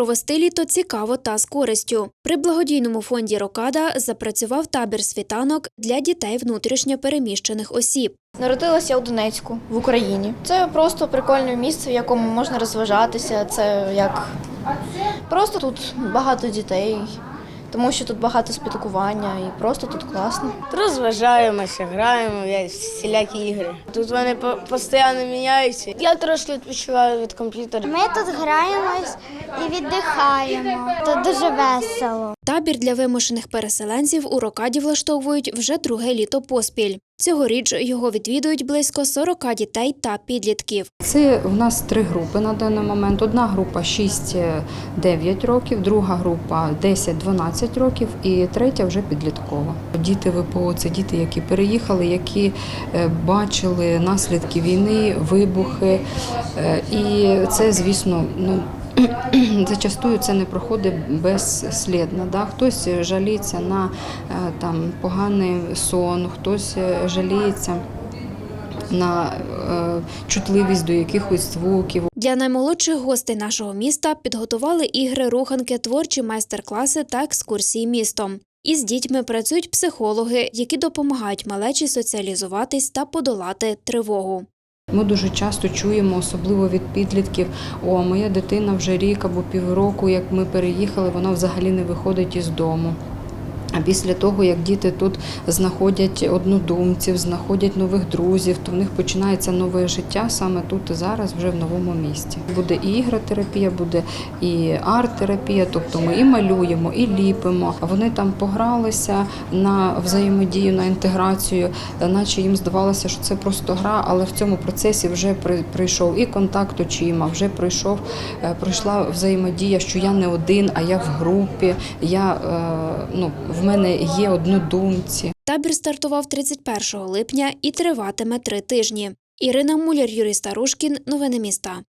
провести літо цікаво та з користю. При благодійному фонді Рокада запрацював табір світанок для дітей внутрішньо переміщених осіб. Народилася у Донецьку в Україні. Це просто прикольне місце, в якому можна розважатися. Це як просто тут багато дітей, тому що тут багато спілкування і просто тут класно. Розважаємося, граємо в всілякі ігри. Тут вони постійно міняються. Я трошки відпочиваю від комп'ютера. Ми тут граємось і віддихаємо. Тут дуже весело. Табір для вимушених переселенців у Рокаді влаштовують вже друге літо поспіль. Цьогоріч його відвідують близько 40 дітей та підлітків. Це в нас три групи на даний момент. Одна група 6-9 років, друга група 10-12 років і третя вже підліткова. Діти ВПО це діти, які переїхали, які е, бачили наслідки війни, вибухи. Е, І це, звісно, ну. Зачастую це не проходить безслідно. Да? Хтось жаліється на е, там, поганий сон, хтось жаліється на е, чутливість до якихось звуків. Для наймолодших гостей нашого міста підготували ігри, руханки, творчі майстер-класи та екскурсії містом. Із дітьми працюють психологи, які допомагають малечі соціалізуватись та подолати тривогу. Ми дуже часто чуємо, особливо від підлітків, о, моя дитина вже рік або півроку, як ми переїхали, вона взагалі не виходить із дому. А після того, як діти тут знаходять однодумців, знаходять нових друзів, то в них починається нове життя саме тут і зараз, вже в новому місті. Буде і ігротерапія, буде і арт-терапія, тобто ми і малюємо, і ліпимо. Вони там погралися на взаємодію, на інтеграцію, наче їм здавалося, що це просто гра, але в цьому процесі вже при- прийшов і контакт очима, вже прийшов, е, пройшла взаємодія, що я не один, а я в групі. Я е, ну в мене є однодумці. Табір стартував 31 липня і триватиме три тижні. Ірина Муляр, Юрій Старушкін. Новини міста.